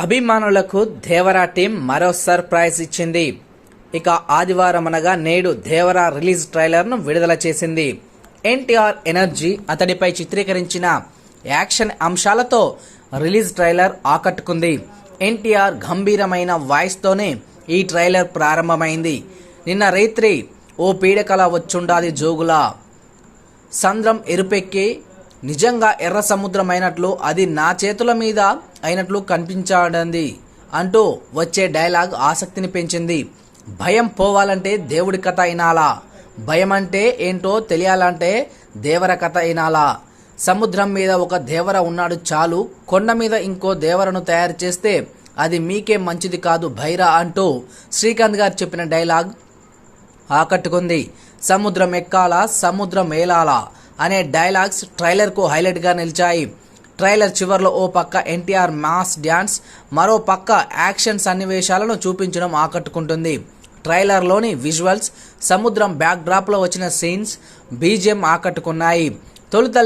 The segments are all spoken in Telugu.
అభిమానులకు దేవరా టీం మరో సర్ప్రైజ్ ఇచ్చింది. ఇక ఆదివారం అనగా నేడు దేవరా రిలీజ్ ట్రైలర్ను విడుదల చేసింది. ఎన్టీఆర్ ఎనర్జీ అతడిపై చిత్రీకరించిన యాక్షన్ అంశాలతో రిలీజ్ ట్రైలర్ ఆకట్టుకుంది. ఎన్టీఆర్ గంభీరమైన వాయిస్తోనే ఈ ట్రైలర్ ప్రారంభమైంది. నిన్న రాత్రి ఓ పీడకల వచ్చుండాది జోగులా. సంద్రం ఎరుపెక్కి నిజంగా ఎర్ర సముద్రం అయినట్లు అది నా చేతుల మీద అయినట్లు కనిపించాడంది అంటూ వచ్చే డైలాగ్ ఆసక్తిని పెంచింది. భయం పోవాలంటే దేవుడి కథ అయినాలా? భయం అంటే ఏంటో తెలియాలంటే దేవర కథ అయినాలా? సముద్రం మీద ఒక దేవర ఉన్నాడు చాలు కొండ మీద ఇంకో దేవరను తయారు చేస్తే అది మీకే మంచిది కాదు భైరా అంటూ శ్రీకాంత్ గారు చెప్పిన డైలాగ్ ఆకట్టుకుంది. సముద్రం ఎక్కాల సముద్రం ఏలాలా అనే డైలాగ్స్ ట్రైలర్కు హైలైట్గా నిలిచాయి. ట్రైలర్ చివర్లో ఓ పక్క ఎన్టీఆర్ మాస్ డ్యాన్స్ మరో పక్క యాక్షన్ సన్నివేశాలను చూపించడం ఆకట్టుకుంటుంది. ట్రైలర్లోని విజువల్స్ సముద్రం బ్యాక్డ్రాప్లో వచ్చిన సీన్స్ బీజిఎం ఆకట్టుకున్నాయి. తొలుత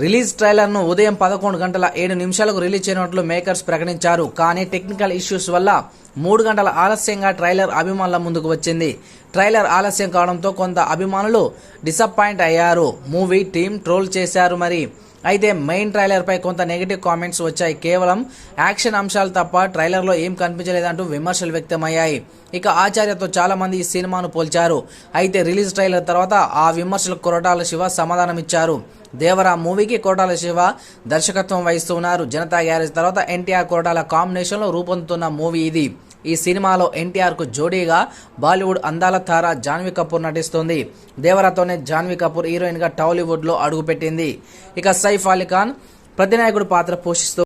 రిలీజ్ ట్రైలర్ను ఉదయం పదకొండు గంటల ఏడు నిమిషాలకు రిలీజ్ చేయనట్లు మేకర్స్ ప్రకటించారు. కానీ టెక్నికల్ ఇష్యూస్ వల్ల మూడు గంటల ఆలస్యంగా ట్రైలర్ అభిమానుల ముందుకు వచ్చింది. ట్రైలర్ ఆలస్యం కావడంతో కొంత అభిమానులు డిసప్పాయింట్ అయ్యారు. మూవీ టీం ట్రోల్ చేశారు మరి. అయితే మెయిన్ ట్రైలర్పై కొంత నెగిటివ్ కామెంట్స్ వచ్చాయి. కేవలం యాక్షన్ అంశాలు తప్ప ట్రైలర్లో ఏం కనిపించలేదంటూ విమర్శలు వ్యక్తమయ్యాయి. ఇక ఆచార్యతో చాలామంది ఈ సినిమాను పోల్చారు. అయితే రిలీజ్ ట్రైలర్ తర్వాత ఆ విమర్శలకు కొరటాల శివ సమాధానం ఇచ్చారు దేవరా మూవీకి కోటాల శివ దర్శకత్వం వహిస్తూ ఉన్నారు జనతా గ్యారేజ్ తర్వాత ఎన్టీఆర్ కొరటాల కాంబినేషన్లో రూపొందుతున్న మూవీ ఇది. ఈ సినిమాలో ఎన్టీఆర్కు జోడీగా బాలీవుడ్ అందాల తార జాన్వీ కపూర్ నటిస్తుంది. దేవరాతోనే జాన్వీ కపూర్ హీరోయిన్గా టాలీవుడ్లో అడుగుపెట్టింది. ఇక సైఫ్ అలీ ఖాన్ ప్రతినాయకుడు పాత్ర పోషిస్తూ